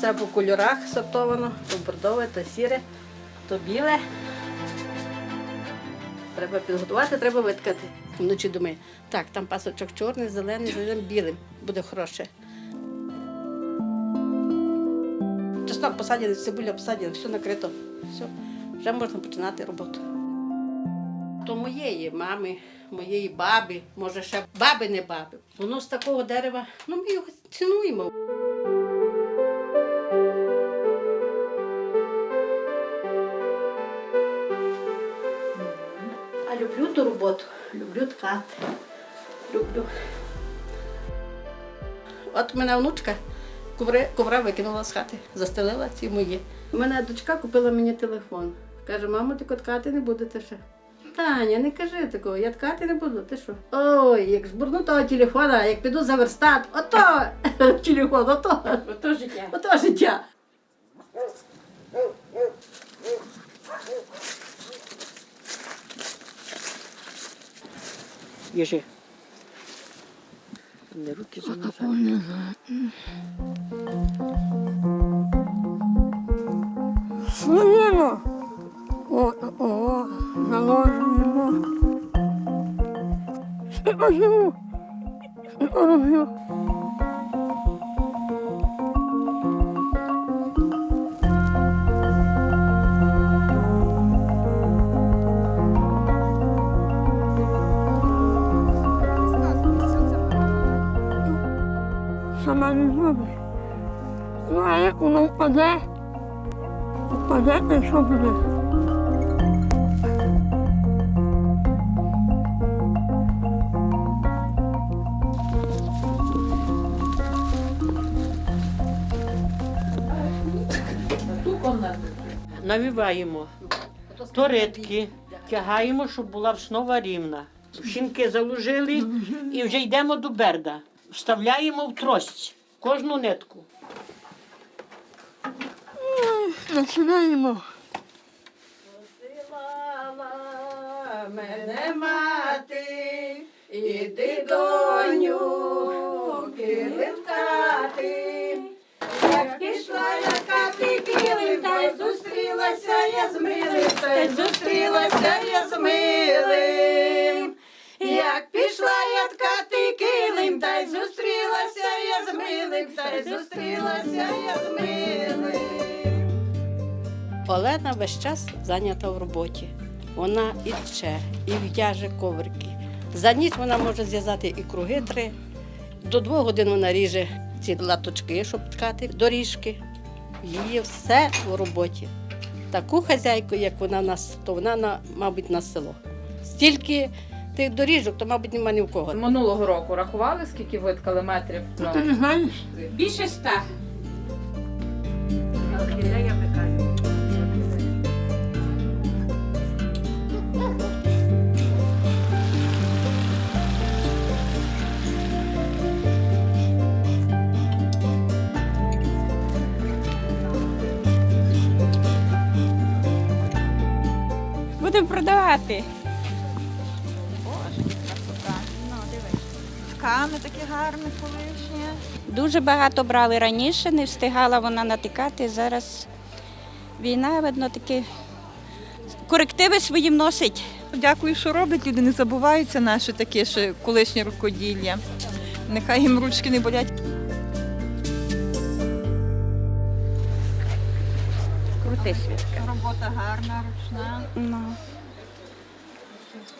Все по кольорах сортовано, то бордове, то сіре, то біле. Треба підготувати, треба виткати. Вночі думаю, так, там пасочок чорний, зелений, зеленим, білим. Буде хороше. Чеснок посадили, цибуля посадили, все накрито. Все, вже можна починати роботу. То моєї мами, моєї баби, може ще баби не баби. Воно з такого дерева, ну ми його цінуємо. А люблю ту роботу, люблю ткати. Люблю. От мене внучка ковра викинула з хати, застелила ці мої. У мене дочка купила мені телефон. Каже, мамо, ти ткати не будете ще. Таня, не кажи такого, я ткати не буду, ти що? Ой, як збурну того телефона, як піду за верстат, ото телефон, ото, Ото життя. ото життя. Біжи. Не руки за назад. Співажимо. Співажимо. Сама не зробиш. Ну, а як воно впаде, впаде, то що буде? Навіваємо торитки, тягаємо, щоб була основа рівна. Шинки заложили і вже йдемо до берда. Вставляємо в трость кожну нитку. Починаємо. Мене мати, іди доню, зустрілася я з милим, зустрілася я з милим. Як пішла я ткати килим, та й зустрілася я з милим, та й зустрілася я з милим. Олена весь час зайнята в роботі. Вона і тче, і в'яже коврики. За ніч вона може зв'язати і круги три. До двох годин вона ріже ці латочки, щоб ткати, доріжки. Її все в роботі. Таку хазяйку, як вона в нас, то вона, на, мабуть, на село. Стільки тих доріжок, то, мабуть, нема ні в кого. Минулого року рахували, скільки виткали метрів? Ну, Ти не знаєш? Більше ста. Боже, красота. Ну, дивись. Ткани такі гарні колишні. Дуже багато брали раніше, не встигала вона натикати. Зараз війна, видно, такі корективи свої вносить. Дякую, що роблять. Люди не забуваються наші такі ще колишні рукоділля. Нехай їм ручки не болять. Крути світка. Робота гарна, ручна. Ну. Thank you.